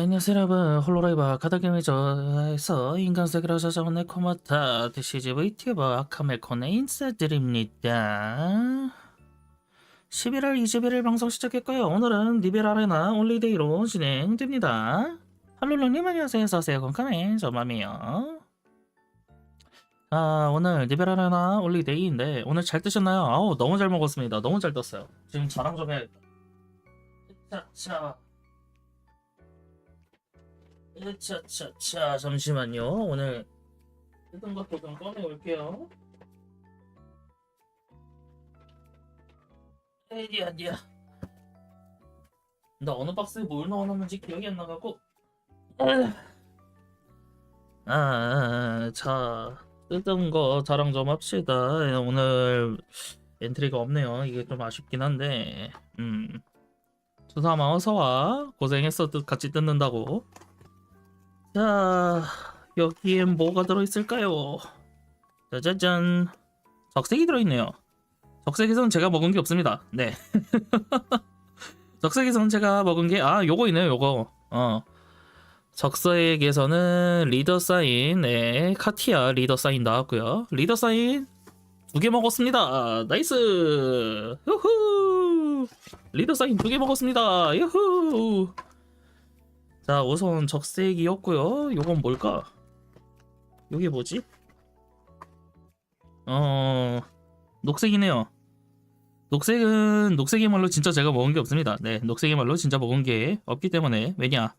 네, 안녕하세요 여러분. 홀로라이브 가다게임에서 인간 세계로 찾아온 네코마타 DCGV 튜버 아카멜콘의 인사드립니다. 11월 21일 방송 시작했고요. 오늘은 리벨 아레나 올리데이로 진행됩니다. 할로로님 안녕하세요. 서세요 건카네. 저맘이요. 아 오늘 리벨 아레나 올리데이인데 오늘 잘 뜨셨나요? 아우 너무 잘 먹었습니다. 너무 잘 떴어요. 지금 자랑 좀 해야겠다 자, 자. 차차차 잠시만요. 오늘 뜯은 것도 좀 꺼내 올게요. 에이디야 디야 나 어느 박스에 뭘 넣어놨는지 기억이 안 나가고. 아 자 뜯은 거 자랑 좀 합시다. 오늘 엔트리가 없네요. 이게 좀 아쉽긴 한데 음. 주사마 어서와. 고생했어. 뜯- 같이 뜯는다고 자, 여기엔 뭐가 들어있을까요? 짜자잔. 적색이 들어있네요. 적색에서는 제가 먹은 게 없습니다. 네. 적색에서는 제가 먹은 게, 아, 요거 있네요, 요거. 어. 적색에서는 리더 사인, 네, 카티아 리더 사인 나왔고요. 리더 사인 두 개 먹었습니다. 나이스! 후후! 리더 사인 두 개 먹었습니다. 유후! 자 우선 적색이었고요. 요건 뭘까? 요게 뭐지? 어 녹색이네요. 녹색은 녹색의 말로 진짜 제가 먹은 게 없습니다. 네 녹색의 말로 진짜 먹은 게 없기 때문에. 왜냐?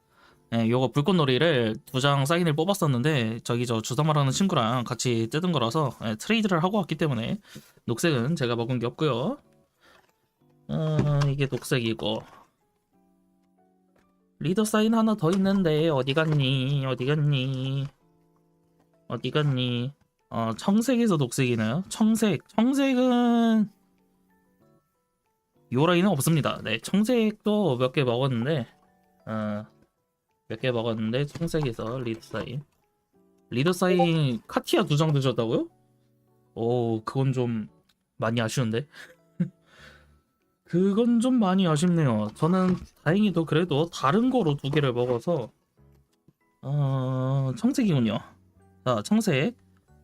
네, 요거 불꽃놀이를 두 장 사인을 뽑았었는데 저기 저 주사말하는 친구랑 같이 뜯은 거라서 네, 트레이드를 하고 왔기 때문에 녹색은 제가 먹은 게 없고요. 어, 이게 녹색이고 리더 사인 하나 더 있는데 어디 갔니? 어디 갔니? 어디 갔니? 어, 청색에서 녹색이나요? 청색. 청색은 요 라인은 없습니다. 네, 청색도 몇 개 먹었는데 어, 몇 개 먹었는데 청색에서 리더 사인. 리더 사인 카티아 두 장 드셨다고요? 오, 그건 좀 많이 아쉬운데. 그건 좀 많이 아쉽네요. 저는 다행히도 그래도 다른 거로 두 개를 먹어서 어 청색이군요. 자 청색.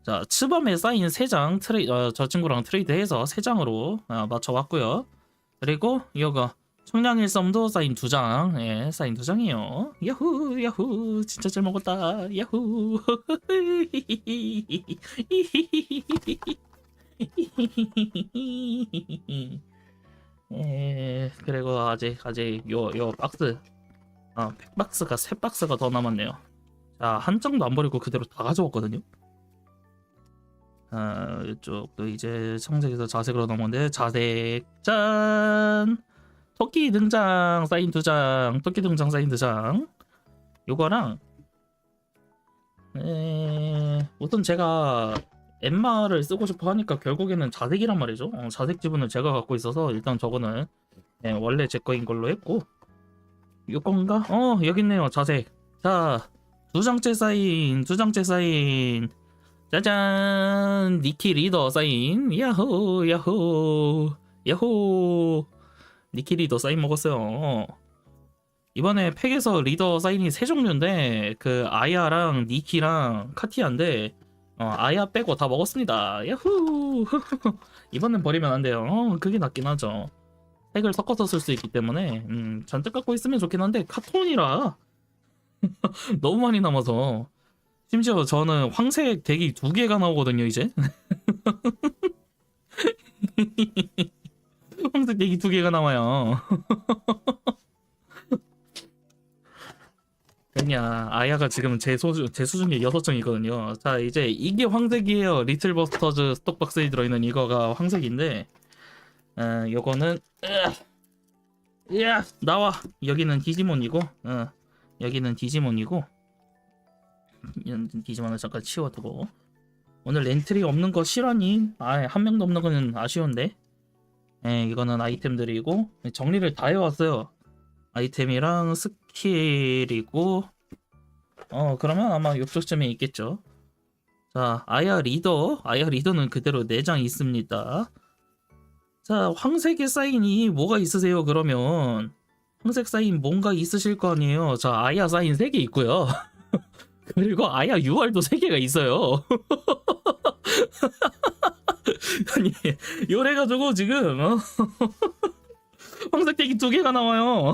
자 츠밤에 쌓인 세 장 트레이 어, 저 친구랑 트레이드해서 세 장으로 어, 맞춰 왔고요. 그리고 이거 청량일섬도 쌓인 두 장, 예, 쌓인 두 장이요. 야후, 야후, 진짜 잘 먹었다. 야후. 예, 그리고 아직 아직 요 요 박스 아 팩박스가 세 박스가 더 남았네요. 자, 한 장도 안 버리고 그대로 다 가져왔거든요. 아, 이쪽도 이제 청색에서 자색으로 넘어오는데 자색 짠 토끼 등장 사인 두 장, 토끼 등장 사인 두 장. 요거랑 에, 우선 제가 엠마를 쓰고 싶어 하니까 결국에는 자색이란 말이죠. 어, 자색 지분을 제가 갖고 있어서 일단 저거는 예, 원래 제 거인 걸로 했고 요건가? 어 여기 있네요 자색. 자 두 장째 사인, 두 장째 사인. 짜잔 니키 리더 사인. 야호 야호 야호. 니키 리더 사인 먹었어요. 이번에 팩에서 리더 사인이 세 종류인데 그 아야랑 니키랑 카티아인데 어, 아야 빼고 다 먹었습니다. 야후. 이번엔 버리면 안 돼요. 어, 그게 낫긴 하죠. 색을 섞어서 쓸 수 있기 때문에 음, 잔뜩 갖고 있으면 좋긴 한데 카톤이라 너무 많이 남아서 심지어 저는 황색 덱이 두 개가 나오거든요 이제. 황색 덱이 두 개가 나와요. 왜냐 아야가 지금 제 소주 제 수준이 여섯 장이거든요. 자 이제 이게 황색이에요. 리틀 버스터즈 스톡박스에 들어있는 이거가 황색인데, 어, 요거는 으, 야 나와 여기는 디지몬이고, 어, 여기는 디지몬이고, 디지몬을 잠깐 치워두고 오늘 렌트리 없는 거 실화니? 아 한 명도 없는 거는 아쉬운데. 예, 이거는 아이템들이고 정리를 다 해왔어요. 아이템이랑 스킬이고 어 그러면 아마 이쪽쯤에 있겠죠 자 아야 리더 아야 리더는 그대로 4장 있습니다 자 황색의 사인이 뭐가 있으세요 그러면 황색 사인 뭔가 있으실 거 아니에요. 자, 아야 사인 3개 있고요. 그리고 아야 UR도 3개가 있어요. 아니, 요래가지고 지금, 어? 황색 택이 2개가 나와요.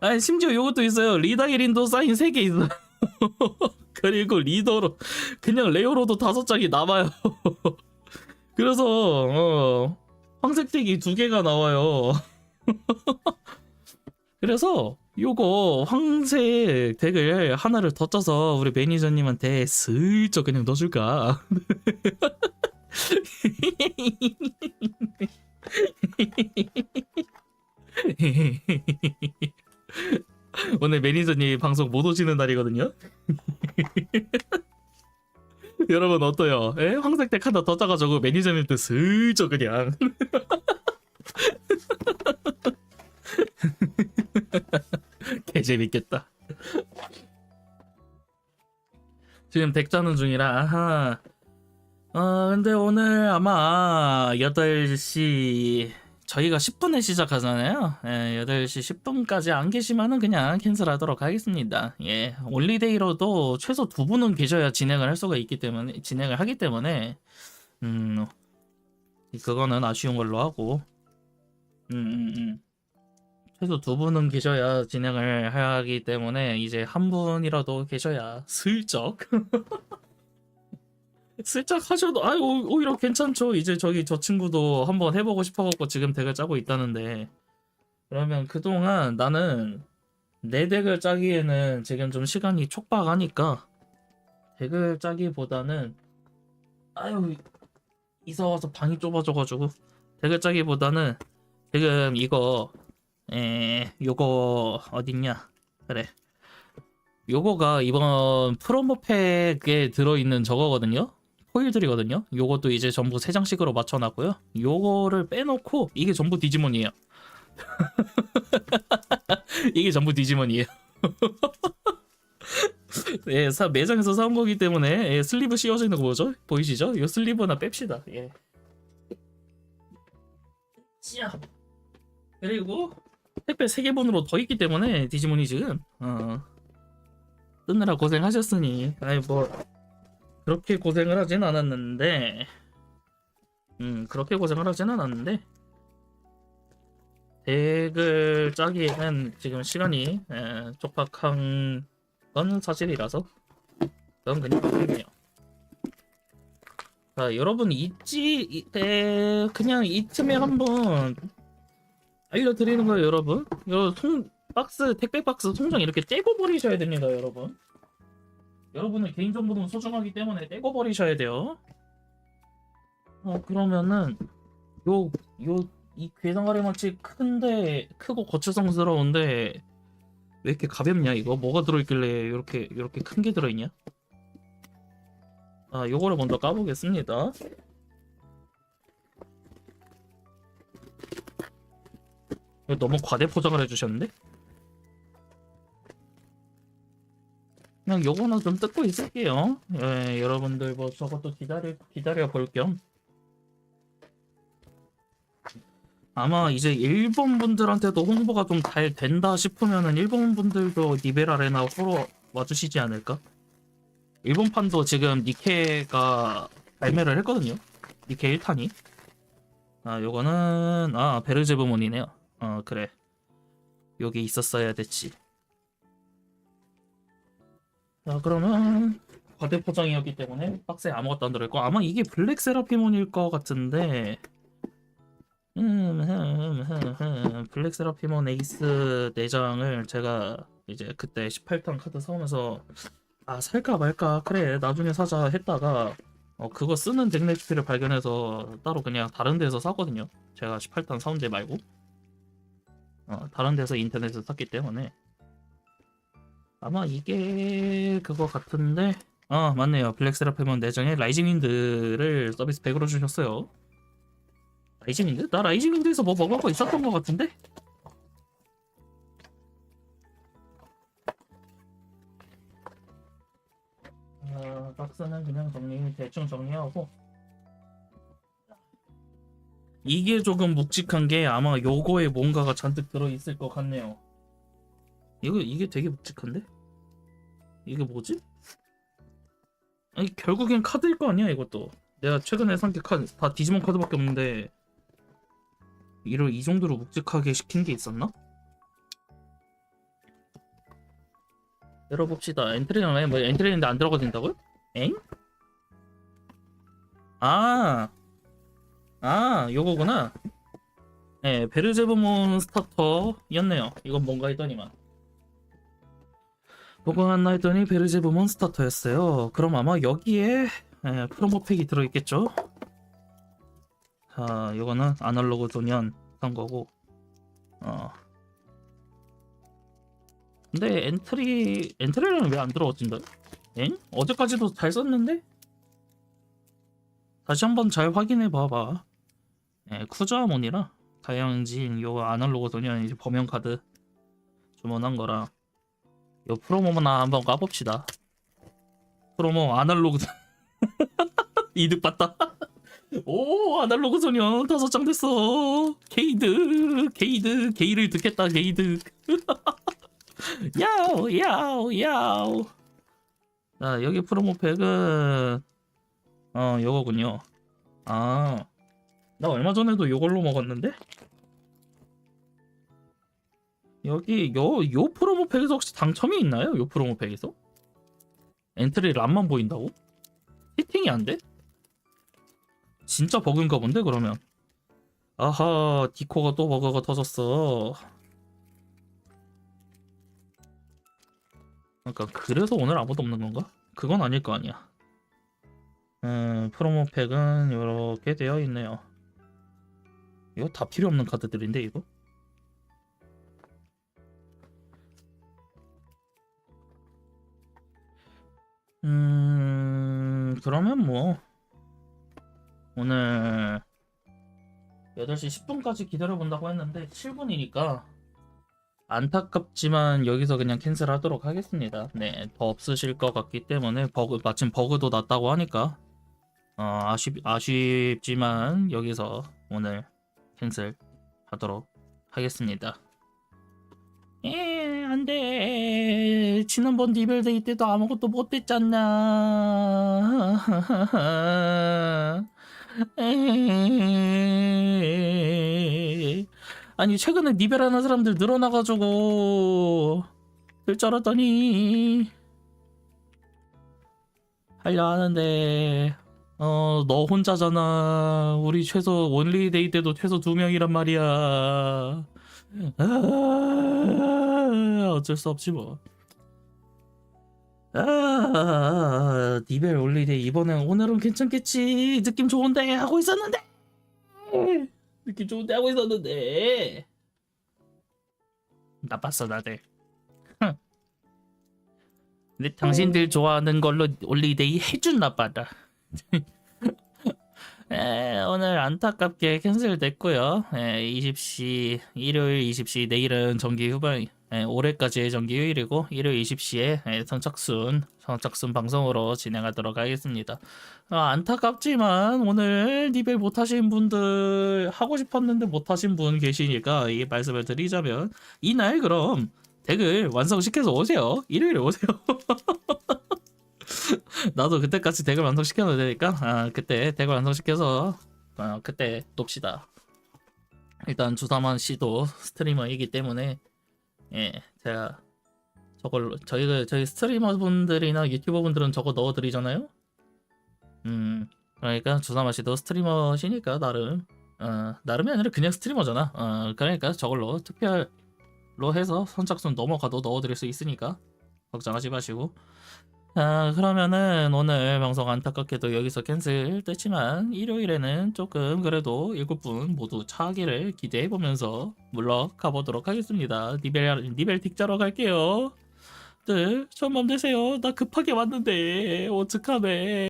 아니, 심지어 요것도 있어요. 리다 1인도 사인 3개 있어요. 그리고 리더로, 그냥 레오로도 5장이 남아요. 그래서, 어, 황색 택이 2개가 나와요. 그래서 요거 황색 덱을 하나를 더 짜서 우리 매니저님한테 슬쩍 그냥 넣어줄까? 오늘 매니저님 방송 못 오시는 날이거든요. 여러분 어때요? 에? 황색 덱 하나 더 짜가지고 매니저님한테 슬쩍 그냥 개 재밌겠다. 지금 덱 짜는 중이라 아하. 어 근데 오늘 아마 8시 저희가 10분에 시작하잖아요. 예, 8시 10분까지 안 계시면은 그냥 캔슬하도록 하겠습니다. 예, 올리데이로도 최소 두 분은 계셔야 진행을 할 수가 있기 때문에 진행을 하기 때문에 음 그거는 아쉬운 걸로 하고 음, 음, 음. 최소 두 분은 계셔야 진행을 하기 때문에 이제 한 분이라도 계셔야 슬쩍 슬쩍 하셔도 오- 오히려 괜찮죠. 이제 저기 저 친구도 한번 해보고 싶어갖고 지금 덱을 짜고 있다는데. 그러면 그동안 나는 내 덱을 짜기에는 지금 좀 시간이 촉박하니까 덱을 짜기보다는 아유 이사 와서 방이 좁아져가지고 덱을 짜기보다는 지금 이거 에 요거 어딨냐? 그래. 요거가 이번 프로모팩에 들어있는 저거거든요 포일들이거든요. 요것도 이제 전부 세 장씩으로 맞춰놨고요. 요거를 빼놓고 이게 전부 디지몬이에요. 이게 전부 디지몬이에요. 예, 사, 매장에서 사온 거기 때문에 예, 슬리브 씌워져 있는 거 뭐죠? 보이시죠? 요 슬리브나 뺍시다. 예. 찌야 그리고 택배 3개분으로 더 있기 때문에 디지몬이 지금 어 뜨느라 고생하셨으니. 아이 뭐 그렇게 고생을 하진 않았는데 음 그렇게 고생을 하진 않았는데 덱을 짜기에는 지금 시간이 에, 촉박한 건 사실이라서 그건 그냥 그렇네요. 자 여러분 이- 에, 그냥 이 틈에 한번 알려드리는 거예요 여러분. 이거 통 박스 택배 박스 통장 이렇게 떼고 버리셔야 됩니다 여러분 여러분의 개인정보는 소중하기 때문에 떼고 버리셔야 돼요. 어 그러면은 요 요 이 괴상아리 마치 큰데 크고 거추성스러운데 왜 이렇게 가볍냐 이거? 뭐가 들어있길래 이렇게 이렇게 큰 게 들어있냐? 아 요거를 먼저 까보겠습니다. 너무 과대 포장을 해주셨는데? 그냥 요거는 좀 뜯고 있을게요. 예, 여러분들 뭐 저것도 기다려 기다려 볼 겸. 아마 이제 일본 분들한테도 홍보가 좀 잘 된다 싶으면은 일본 분들도 니벨 아레나 보러 와주시지 않을까? 일본판도 지금 니케가 발매를 했거든요. 니케 1탄이. 아, 요거는 아 베르제브몬이네요. 어 그래 여기 있었어야 됐지 자 그러면 과대 포장이었기 때문에 박스에 아무것도 안 들어있고 아마 이게 블랙 세라피몬일 것 같은데. 음, 음, 음, 음, 블랙 세라피몬 에이스 4장을 제가 이제 그때 18탄 카드 사오면서 아 살까 말까 그래 나중에 사자 했다가 어 그거 쓰는 덱 레시피를 발견해서 따로 그냥 다른 데서 샀거든요. 제가 18탄 사온 데 말고. 어, 다른 데서 인터넷에서 샀기 때문에 아마 이게 그거 같은데 아 맞네요 블랙 세라피몬 내장에 라이징 윈드를 서비스 100으로 주셨어요 라이징 윈드? 나 라이징 윈드에서 뭐 먹은 거 있었던 거 같은데? 아, 박스는 그냥 정리 대충 정리하고 이게 조금 묵직한 게 아마 요거에 뭔가가 잔뜩 들어있을 것 같네요. 이거 이게 되게 묵직한데? 이게 뭐지? 아니 결국엔 카드일 거 아니야 이것도. 내가 최근에 산 게 카드 다 디지몬 카드밖에 없는데 이를 이 정도로 묵직하게 시킨 게 있었나? 열어봅시다. 엔트리는 뭐 엔트리인데 안 들어가 된다고요? 엥? 아, 아, 요거구나. 네, 베르제브몬 스타터였네요. 이건 뭔가 했더니만. 보고 한나 했더니 베르제브몬 스타터였어요. 그럼 아마 여기에 예, 프로모팩이 들어있겠죠? 자, 요거는 아날로그 소년 산 거고. 어. 근데 엔트리 엔트리는 왜 안 들어가진다? 엥? 어제까지도 잘 썼는데? 다시 한번 잘 확인해 봐봐. 네, 쿠자몬이라 다양진 요 아날로그 소년 이제 범용 카드 주문한 거랑 요 프로모나 한번 까봅시다. 프로모 아날로그 이득 봤다. 오 아날로그 소년 다섯 장 됐어. 게이드 게이드 게이를 듣겠다 게이드. 야오 야오 야오. 자 여기 프로모 팩은 어 요거군요. 아. 나 얼마 전에도 요걸로 먹었는데? 여기 요, 요 프로모팩에서 혹시 당첨이 있나요? 요 프로모팩에서? 엔트리 란만 보인다고? 히팅이 안 돼? 진짜 버그인가 본데 그러면 아하 디코가 또 버그가 터졌어 그러니까 그래서 오늘 아무도 없는 건가? 그건 아닐 거 아니야 음, 프로모팩은 이렇게 되어 있네요. 이거 다 필요 없는 카드들인데 이거? 그러면 뭐 오늘 8시 10분까지 기다려 본다고 했는데 7분이니까 안타깝지만 여기서 그냥 캔슬하도록 하겠습니다. 네, 더 없으실 것 같기 때문에 버그 마침 버그도 났다고 하니까 어, 아쉽, 아쉽지만 여기서 오늘 캔슬 하도록 하겠습니다. 에, 안 돼. 지난번 리벨데이 때도 아무것도 못 됐잖아. 에이. 아니, 최근에 리벨하는 사람들 늘어나가지고, 될 줄 알았더니, 하려 하는데, 어, 너 혼자잖아. 우리 최소 원리데이 때도 최소 두 명이란 말이야. 아, 어쩔 수 없지 뭐. 아, 니벨 올리데이 이번엔 오늘은 괜찮겠지. 느낌 좋은데 하고 있었는데. 느낌 좋은데 하고 있었는데. 나빴어 다들. 근데 당신들 좋아하는 걸로 올리데이 해준 나빠다. 에, 오늘 안타깝게 캔슬됐고요. 에, 20시 일요일 20시 내일은 정기 후반 에, 올해까지의 정기 휴일이고 일요일 20시에 에, 선착순 선착순 방송으로 진행하도록 하겠습니다. 아, 안타깝지만 오늘 리벨 못하신 분들 하고 싶었는데 못하신 분 계시니까 이 말씀을 드리자면 이날 그럼 덱을 완성시켜서 오세요. 일요일에 오세요. 나도 그때까지 덱을 완성시켜도 되니까 아, 그때 덱을 완성시켜서 아, 그때 놉시다. 일단 주사만 씨도 스트리머이기 때문에 예 제가 저걸 저희가 저희 스트리머 분들이나 유튜버 분들은 저거 넣어드리잖아요. 음 그러니까 주사만 씨도 스트리머시니까 나름 어, 나름이 아니라 그냥 스트리머잖아. 어, 그러니까 저걸로 특별로 해서 선착순 넘어가도 넣어드릴 수 있으니까 걱정하지 마시고 아, 그러면은 오늘 방송 안타깝게도 여기서 캔슬 됐지만 일요일에는 조금 그래도 일곱 분 모두 차기를 기대해 보면서 물러가 보도록 하겠습니다. 니벨 니벨 틱자러 갈게요. 네, 좋은 밤 되세요. 나 급하게 왔는데 어떡하네.